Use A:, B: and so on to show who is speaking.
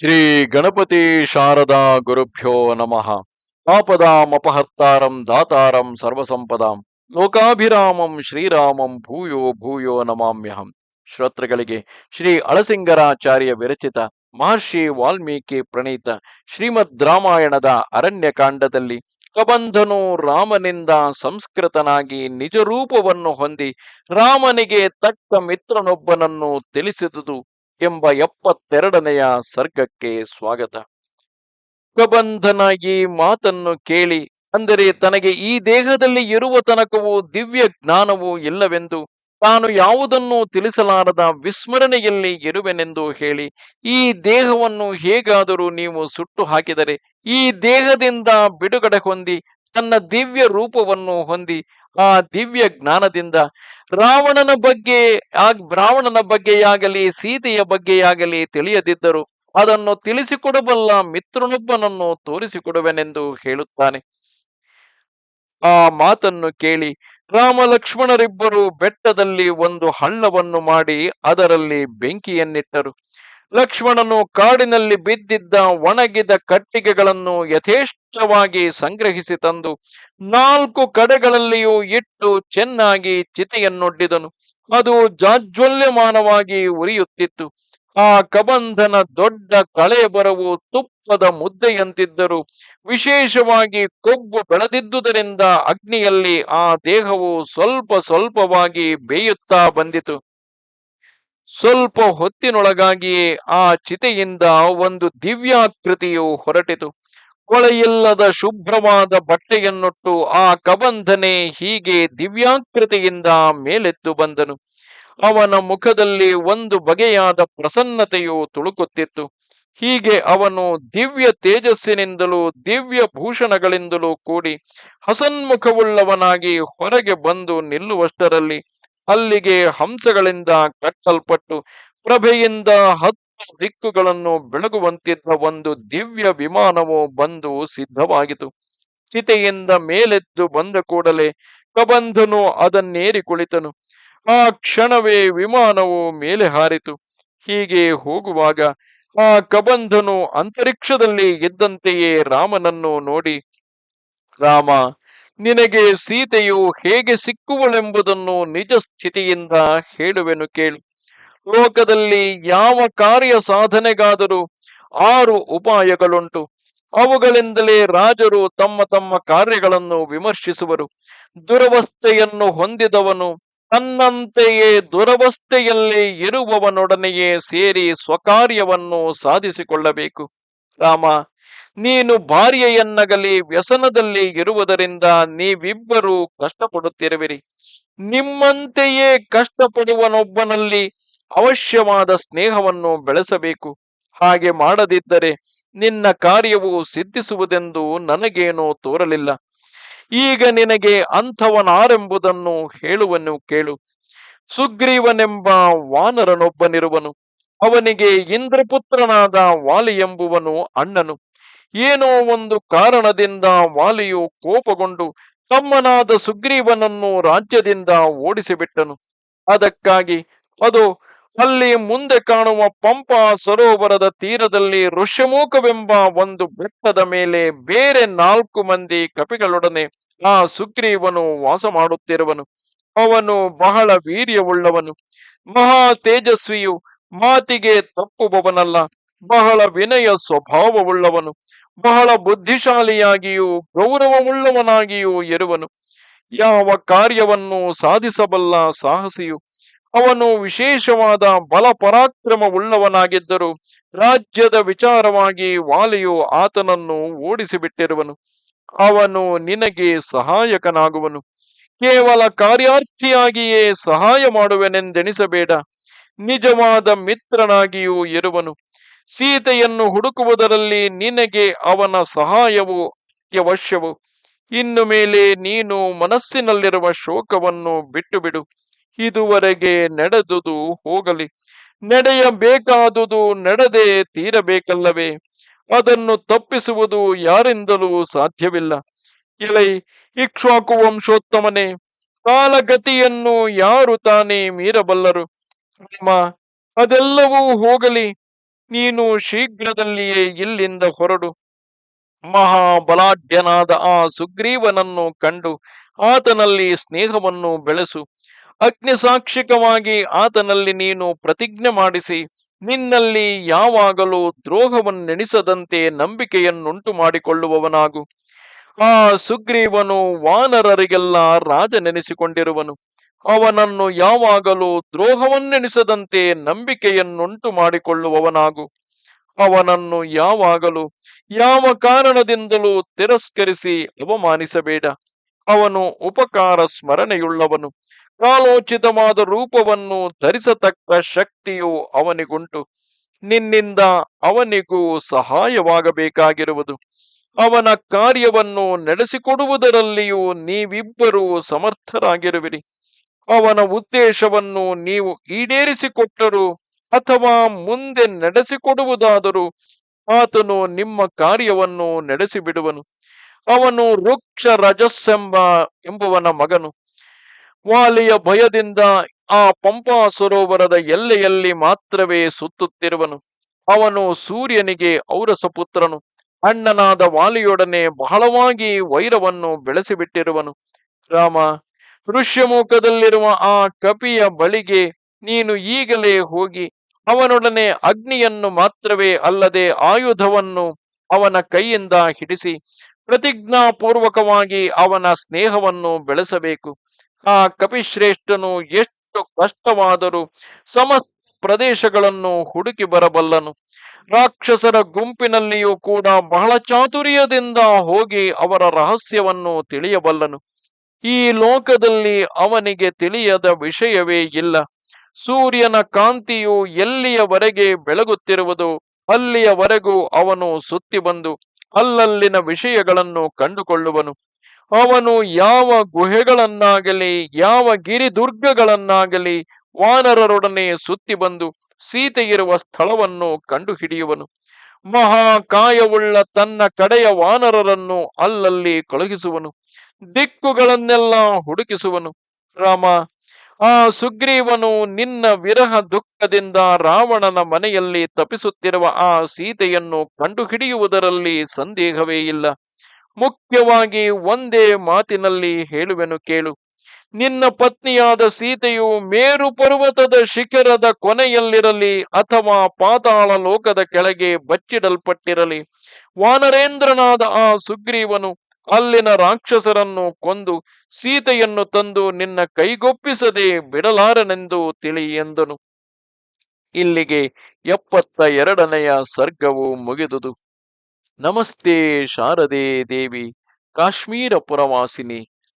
A: ಶ್ರೀ ಗಣಪತಿ ಶಾರದಾ ಗುರುಭ್ಯೋ ನಮಃ. ಆಪದಾಮಪಹರ್ತಾರಂ ದಾತಾರಂ ಸರ್ವಸಂಪದಾಂ. ಲೋಕಾಭಿರಾಮಂ ಶ್ರೀರಾಮಂ ಭೂಯೋ ಭೂಯೋ ನಮಾಮ್ಯಹಂ. ಶ್ರೋತೃಗಳಿಗೆ ಶ್ರೀ ಅಳಸಿಂಗರಾಚಾರ್ಯ ವಿರಚಿತ ಮಹರ್ಷಿ ವಾಲ್ಮೀಕಿ ಪ್ರಣೀತ ಶ್ರೀಮದ್ ರಾಮಾಯಣದ ಅರಣ್ಯಕಾಂಡದಲ್ಲಿ ಕಬಂಧನು ರಾಮನಿಂದ ಸಂಸ್ಕೃತನಾಗಿ ನಿಜರೂಪವನ್ನು ಹೊಂದಿ ರಾಮನಿಗೆ ತಕ್ಕ ಮಿತ್ರನೊಬ್ಬನನ್ನು ತಿಳಿಸಿದುದು ಎಂಬ ಎಪ್ಪತ್ತೆರಡನೆಯ ಸರ್ಗಕ್ಕೆ ಸ್ವಾಗತ. ಕಬಂಧನ ಈ ಮಾತನ್ನು ಕೇಳಿ, ಅಂದರೆ ತನಗೆ ಈ ದೇಹದಲ್ಲಿ ಇರುವ ತನಕವೂ ದಿವ್ಯ ಜ್ಞಾನವೂ ಇಲ್ಲವೆಂದು ತಾನು ಯಾವುದನ್ನು ತಿಳಿಸಲಾರದ ವಿಸ್ಮರಣೆಯಲ್ಲಿ ಇರುವೆನೆಂದು ಹೇಳಿ, ಈ ದೇಹವನ್ನು ಹೇಗಾದರೂ ನೀವು ಸುಟ್ಟು ಹಾಕಿದರೆ, ಈ ದೇಹದಿಂದ ಬಿಡುಗಡೆ ಹೊಂದಿ ತನ್ನ ದಿವ್ಯ ರೂಪವನ್ನು ಹೊಂದಿ ಆ ದಿವ್ಯ ಜ್ಞಾನದಿಂದ ರಾವಣನ ಬಗ್ಗೆ ರಾವಣನ ಬಗ್ಗೆಯಾಗಲಿ, ಸೀತೆಯ ಬಗ್ಗೆಯಾಗಲಿ ತಿಳಿಯದಿದ್ದರು ಅದನ್ನು ತಿಳಿಸಿಕೊಡಬಲ್ಲ ಮಿತ್ರನೊಬ್ಬನನ್ನು ತೋರಿಸಿಕೊಡುವೆನೆಂದು ಹೇಳುತ್ತಾನೆ. ಆ ಮಾತನ್ನು ಕೇಳಿ ರಾಮ ಲಕ್ಷ್ಮಣರಿಬ್ಬರು ಬೆಟ್ಟದಲ್ಲಿ ಒಂದು ಹಳ್ಳವನ್ನು ಮಾಡಿ ಅದರಲ್ಲಿ ಬೆಂಕಿಯನ್ನಿಟ್ಟರು. ಲಕ್ಷ್ಮಣನು ಕಾಡಿನಲ್ಲಿ ಬಿದ್ದಿದ್ದ ಒಣಗಿದ ಕಟ್ಟಿಗೆಗಳನ್ನು ಯಥೇಷ್ಟವಾಗಿ ಸಂಗ್ರಹಿಸಿ ತಂದು ನಾಲ್ಕು ಕಡೆಗಳಲ್ಲಿಯೂ ಇಟ್ಟು ಚೆನ್ನಾಗಿ ಚಿತೆಯನ್ನೊಡ್ಡಿದನು. ಅದು ಜಾಜ್ವಲ್ಯಮಾನವಾಗಿ ಉರಿಯುತ್ತಿತ್ತು. ಆ ಕಬಂಧನ ದೊಡ್ಡ ಕಳೆಬರವು ತುಪ್ಪದ ಮುದ್ದೆಯಂತಿದ್ದರು. ವಿಶೇಷವಾಗಿ ಕೊಬ್ಬು ಬೆಳೆದಿದ್ದುದರಿಂದ ಅಗ್ನಿಯಲ್ಲಿ ಆ ದೇಹವು ಸ್ವಲ್ಪ ಸ್ವಲ್ಪವಾಗಿ ಬೇಯುತ್ತಾ ಬಂದಿತು. ಸ್ವಲ್ಪ ಹೊತ್ತಿನೊಳಗಾಗಿಯೇ ಆ ಚಿತೆಯಿಂದ ಒಂದು ದಿವ್ಯಾಕೃತಿಯು ಹೊರಟಿತು. ಕೊಳೆಯಿಲ್ಲದ ಶುಭ್ರವಾದ ಬಟ್ಟೆಯನ್ನುಟ್ಟು ಆ ಕಬಂಧನೆ ಹೀಗೆ ದಿವ್ಯಾಕೃತಿಯಿಂದ ಮೇಲೆದ್ದು ಬಂದನು. ಅವನ ಮುಖದಲ್ಲಿ ಒಂದು ಬಗೆಯಾದ ಪ್ರಸನ್ನತೆಯು ತುಳುಕುತ್ತಿತ್ತು. ಹೀಗೆ ಅವನು ದಿವ್ಯ ತೇಜಸ್ಸಿನಿಂದಲೂ ದಿವ್ಯ ಭೂಷಣಗಳಿಂದಲೂ ಕೂಡಿ ಹಸನ್ಮುಖವುಳ್ಳವನಾಗಿ ಹೊರಗೆ ಬಂದು ನಿಲ್ಲುವಷ್ಟರಲ್ಲಿ ಅಲ್ಲಿಗೆ ಹಂಸಗಳಿಂದ ಕಟ್ಟಲ್ಪಟ್ಟು ಪ್ರಭೆಯಿಂದ ಹತ್ತು ದಿಕ್ಕುಗಳನ್ನು ಬೆಳಗುವಂತಿದ್ದ ಒಂದು ದಿವ್ಯ ವಿಮಾನವು ಬಂದು ಸಿದ್ಧವಾಗಿತು. ಚಿತೆಯಿಂದ ಮೇಲೆದ್ದು ಬಂದ ಕೂಡಲೇ ಕಬಂಧನು ಅದನ್ನೇರಿ ಕುಳಿತನು. ಆ ಕ್ಷಣವೇ ವಿಮಾನವು ಮೇಲೆ ಹಾರಿತು. ಹೀಗೆ ಹೋಗುವಾಗ ಆ ಕಬಂಧನು ಅಂತರಿಕ್ಷದಲ್ಲಿ ಇದ್ದಂತೆಯೇ ರಾಮನನ್ನು ನೋಡಿ, ರಾಮ ನಿನಗೆ ಸೀತೆಯು ಹೇಗೆ ಸಿಕ್ಕುವಳೆಂಬುದನ್ನು ನಿಜ ಸ್ಥಿತಿಯಿಂದ ಹೇಳುವೆನು ಕೇಳು. ಲೋಕದಲ್ಲಿ ಯಾವ ಕಾರ್ಯ ಸಾಧನೆಗಾದರೂ ಆರು ಉಪಾಯಗಳುಂಟು. ಅವುಗಳಿಂದಲೇ ರಾಜರು ತಮ್ಮ ತಮ್ಮ ಕಾರ್ಯಗಳನ್ನು ವಿಮರ್ಶಿಸುವರು. ದುರವಸ್ಥೆಯನ್ನು ಹೊಂದಿದವನು ತನ್ನಂತೆಯೇ ದುರವಸ್ಥೆಯಲ್ಲಿ ಇರುವವನೊಡನೆಯೇ ಸೇರಿ ಸ್ವಕಾರ್ಯವನ್ನು ಸಾಧಿಸಿಕೊಳ್ಳಬೇಕು. ರಾಮ ನೀನು ಭಾರ್ಯೆಯನ್ನಗಲಿ ವ್ಯಸನದಲ್ಲಿ ಇರುವುದರಿಂದ ನೀವಿಬ್ಬರು ಕಷ್ಟಪಡುತ್ತಿರುವಿರಿ. ನಿಮ್ಮಂತೆಯೇ ಕಷ್ಟಪಡುವನೊಬ್ಬನಲ್ಲಿ ಅವಶ್ಯವಾದ ಸ್ನೇಹವನ್ನು ಬೆಳೆಸಬೇಕು. ಹಾಗೆ ಮಾಡದಿದ್ದರೆ ನಿನ್ನ ಕಾರ್ಯವು ಸಿದ್ಧಿಸುವುದೆಂದು ನನಗೇನೂ ತೋರಲಿಲ್ಲ. ಈಗ ನಿನಗೆ ಅಂಥವನಾರೆಂಬುದನ್ನು ಹೇಳುವನು ಕೇಳು. ಸುಗ್ರೀವನೆಂಬ ವಾನರನೊಬ್ಬನಿರುವನು. ಅವನಿಗೆ ಇಂದ್ರಪುತ್ರನಾದ ವಾಲಿ ಎಂಬುವನು ಅಣ್ಣನು. ಏನೋ ಒಂದು ಕಾರಣದಿಂದ ವಾಲಿಯು ಕೋಪಗೊಂಡು ತಮ್ಮನಾದ ಸುಗ್ರೀವನನ್ನು ರಾಜ್ಯದಿಂದ ಓಡಿಸಿಬಿಟ್ಟನು. ಅದಕ್ಕಾಗಿ ಅದು ಅಲ್ಲಿ ಮುಂದೆ ಕಾಣುವ ಪಂಪ ಸರೋವರದ ತೀರದಲ್ಲಿ ಋಷ್ಯಮೂಕವೆಂಬ ಒಂದು ಬೆಟ್ಟದ ಮೇಲೆ ಬೇರೆ ನಾಲ್ಕು ಮಂದಿ ಕಪಿಗಳೊಡನೆ ಆ ಸುಗ್ರೀವನು ವಾಸ ಮಾಡುತ್ತಿರುವನು ಅವನು ಬಹಳ ವೀರ್ಯವುಳ್ಳವನು. ಮಹಾ ತೇಜಸ್ವಿಯು ಮಾತಿಗೆ ತಪ್ಪುಬವನಲ್ಲ ಬಹಳ ವಿನಯ ಸ್ವಭಾವವುಳ್ಳವನು, ಬಹಳ ಬುದ್ಧಿಶಾಲಿಯಾಗಿಯೂ ಗೌರವವುಳ್ಳವನಾಗಿಯೂ ಇರುವನು. ಯಾವ ಕಾರ್ಯವನ್ನು ಸಾಧಿಸಬಲ್ಲ ಸಾಹಸಿಯು ಅವನು ವಿಶೇಷವಾದ ಬಲ ಪರಾಕ್ರಮವುಳ್ಳವನಾಗಿದ್ದರೂ ರಾಜ್ಯದ ವಿಚಾರವಾಗಿ ವಾಲಿಯು ಆತನನ್ನು ಓಡಿಸಿಬಿಟ್ಟಿರುವನು. ಅವನು ನಿನಗೆ ಸಹಾಯಕನಾಗುವನು. ಕೇವಲ ಕಾರ್ಯಾರ್ಥಿಯಾಗಿಯೇ ಸಹಾಯ ಮಾಡುವೆನೆಂದೆಣಿಸಬೇಡ. ನಿಜವಾದ ಮಿತ್ರನಾಗಿಯೂ ಇರುವನು. ಸೀತೆಯನ್ನು ಹುಡುಕುವುದರಲ್ಲಿ ನಿನಗೆ ಅವನ ಸಹಾಯವು ಅತ್ಯವಶ್ಯವು ಇನ್ನು ಮೇಲೆ ನೀನು ಮನಸ್ಸಿನಲ್ಲಿರುವ ಶೋಕವನ್ನು ಬಿಟ್ಟು ಬಿಡು ಇದುವರೆಗೆ ನಡೆದುದು ಹೋಗಲಿ. ನಡೆಯಬೇಕಾದುದು ನಡೆದೇ ತೀರಬೇಕಲ್ಲವೇ? ಅದನ್ನು ತಪ್ಪಿಸುವುದು ಯಾರಿಂದಲೂ ಸಾಧ್ಯವಿಲ್ಲ. ಇಲೈ ಇಕ್ಷ್ವಾಕು ವಂಶೋತ್ತಮನೆ, ಕಾಲಗತಿಯನ್ನು ಯಾರು ತಾನೇ ಮೀರಬಲ್ಲರು? ಅದೆಲ್ಲವೂ ಹೋಗಲಿ. ನೀನು ಶೀಘ್ರದಲ್ಲಿಯೇ ಇಲ್ಲಿಂದ ಹೊರಡು. ಮಹಾಬಲಾಢ್ಯನಾದ ಆ ಸುಗ್ರೀವನನ್ನು ಕಂಡು ಆತನಲ್ಲಿ ಸ್ನೇಹವನ್ನು ಬೆಳೆಸು. ಅಗ್ನಿಸಾಕ್ಷಿಕವಾಗಿ ಆತನಲ್ಲಿ ನೀನು ಪ್ರತಿಜ್ಞೆ ಮಾಡಿಸಿ, ನಿನ್ನಲ್ಲಿ ಯಾವಾಗಲೂ ದ್ರೋಹವನ್ನೆಣಿಸದಂತೆ ನಂಬಿಕೆಯನ್ನುಂಟು ಮಾಡಿಕೊಳ್ಳುವವನಾಗು ಆ ಸುಗ್ರೀವನು ವಾನರರಿಗೆಲ್ಲ ರಾಜನೆನಿಸಿಕೊಂಡಿರುವನು. ಅವನನ್ನು ಯಾವಾಗಲೂ ದ್ರೋಹವನ್ನೆನಿಸದಂತೆ ನಂಬಿಕೆಯನ್ನುಂಟು ಮಾಡಿಕೊಳ್ಳುವವನಾಗು. ಅವನನ್ನು ಯಾವಾಗಲೂ ಯಾವ ಕಾರಣದಿಂದಲೂ ತಿರಸ್ಕರಿಸಿ ಅವಮಾನಿಸಬೇಡ. ಅವನು ಉಪಕಾರ ಸ್ಮರಣೆಯುಳ್ಳವನು. ಕಾಲೋಚಿತವಾದ ರೂಪವನ್ನು ಧರಿಸತಕ್ಕ ಶಕ್ತಿಯು ಅವನಿಗುಂಟು. ನಿನ್ನಿಂದ ಅವನಿಗೂ ಸಹಾಯವಾಗಬೇಕಾಗಿರುವುದು. ಅವನ ಕಾರ್ಯವನ್ನು ನಡೆಸಿಕೊಡುವುದರಲ್ಲಿಯೂ ನೀವಿಬ್ಬರೂ ಸಮರ್ಥರಾಗಿರುವಿರಿ. ಅವನ ಉದ್ದೇಶವನ್ನು ನೀವು ಈಡೇರಿಸಿಕೊಟ್ಟರು ಅಥವಾ ಮುಂದೆ ನಡೆಸಿಕೊಡುವುದಾದರೂ ಆತನು ನಿಮ್ಮ ಕಾರ್ಯವನ್ನು ನಡೆಸಿಬಿಡುವನು. ಅವನು ವೃಕ್ಷ ರಜಸ್ಸೆಂಬ ಎಂಬುವನ ಮಗನು. ವಾಲಿಯ ಭಯದಿಂದ ಆ ಪಂಪಾ ಸರೋವರದ ಎಲ್ಲೆಯಲ್ಲಿ ಮಾತ್ರವೇ ಸುತ್ತುತ್ತಿರುವನು. ಅವನು ಸೂರ್ಯನಿಗೆ ಔರಸ ಪುತ್ರನು ಅಣ್ಣನಾದ ವಾಲಿಯೊಡನೆ ಬಹಳವಾಗಿ ವೈರವನ್ನು ಬೆಳೆಸಿಬಿಟ್ಟಿರುವನು. ರಾಮ, ಋಷ್ಯಮುಖದಲ್ಲಿರುವ ಆ ಕಪಿಯ ಬಳಿಗೆ ನೀನು ಈಗಲೇ ಹೋಗಿ, ಅವನೊಡನೆ ಅಗ್ನಿಯನ್ನು ಮಾತ್ರವೇ ಅಲ್ಲದೆ ಆಯುಧವನ್ನು ಅವನ ಕೈಯಿಂದ ಹಿಡಿಸಿ, ಪ್ರತಿಜ್ಞಾಪೂರ್ವಕವಾಗಿ ಅವನ ಸ್ನೇಹವನ್ನು ಬೆಳೆಸಬೇಕು. ಆ ಕಪಿಶ್ರೇಷ್ಠನು ಎಷ್ಟು ಕಷ್ಟವಾದರೂ ಸಮಸ್ತ ಪ್ರದೇಶಗಳನ್ನು ಹುಡುಕಿ ಬರಬಲ್ಲನು. ರಾಕ್ಷಸರ ಗುಂಪಿನಲ್ಲಿಯೂ ಕೂಡ ಬಹಳ ಚಾತುರ್ಯದಿಂದ ಹೋಗಿ ಅವರ ರಹಸ್ಯವನ್ನು ತಿಳಿಯಬಲ್ಲನು. ಈ ಲೋಕದಲ್ಲಿ ಅವನಿಗೆ ತಿಳಿಯದ ವಿಷಯವೇ ಇಲ್ಲ. ಸೂರ್ಯನ ಕಾಂತಿಯು ಎಲ್ಲಿಯವರೆಗೆ ಬೆಳಗುತ್ತಿರುವುದು, ಅಲ್ಲಿಯವರೆಗೂ ಅವನು ಸುತ್ತಿ ಬಂದು ಅಲ್ಲಲ್ಲಿನ ವಿಷಯಗಳನ್ನು ಕಂಡುಕೊಳ್ಳುವನು. ಅವನು ಯಾವ ಗುಹೆಗಳನ್ನಾಗಲಿ, ಯಾವ ಗಿರಿದುರ್ಗಗಳನ್ನಾಗಲಿ ವಾನರರೊಡನೆ ಸುತ್ತಿ ಬಂದು ಸೀತೆಯಿರುವ ಸ್ಥಳವನ್ನು ಕಂಡುಹಿಡಿಯುವನು. ಮಹಾಕಾಯವುಳ್ಳ ತನ್ನ ಕಡೆಯ ವಾನರರನ್ನು ಅಲ್ಲಲ್ಲಿ ಕಳುಹಿಸುವನು. ದಿಕ್ಕುಗಳನ್ನೆಲ್ಲ ಹುಡುಕಿಸುವನು. ರಾಮ, ಆ ಸುಗ್ರೀವನು ನಿನ್ನ ವಿರಹ ದುಃಖದಿಂದ ರಾವಣನ ಮನೆಯಲ್ಲಿ ತಪಿಸುತ್ತಿರುವ ಆ ಸೀತೆಯನ್ನು ಕಂಡುಹಿಡಿಯುವುದರಲ್ಲಿ ಸಂದೇಹವೇ ಇಲ್ಲ. ಮುಖ್ಯವಾಗಿ ಒಂದೇ ಮಾತಿನಲ್ಲಿ ಹೇಳುವೆನು ಕೇಳು. ನಿನ್ನ ಪತ್ನಿಯಾದ ಸೀತೆಯು ಮೇರು ಪರ್ವತದ ಶಿಖರದ ಕೊನೆಯಲ್ಲಿರಲಿ ಅಥವಾ ಪಾತಾಳ ಲೋಕದ ಕೆಳಗೆ ಬಚ್ಚಿಡಲ್ಪಟ್ಟಿರಲಿ. ವಾನರೇಂದ್ರನಾದ ಆ ಸುಗ್ರೀವನು ಅಲ್ಲಿನ ರಾಕ್ಷಸರನ್ನು ಕೊಂದು ಸೀತೆಯನ್ನು ತಂದು ನಿನ್ನ ಕೈಗೊಪ್ಪಿಸದೆ ಬಿಡಲಾರನೆಂದು ತಿಳಿ ಎಂದನು. ಇಲ್ಲಿಗೆ ಎಪ್ಪತ್ತ ಎರಡನೆಯ ಸರ್ಗವು ಮುಗಿದುದು. ನಮಸ್ತೆ ಶಾರದೆ ದೇವಿ, ಕಾಶ್ಮೀರ ಪುರವಾಸಿನಿ.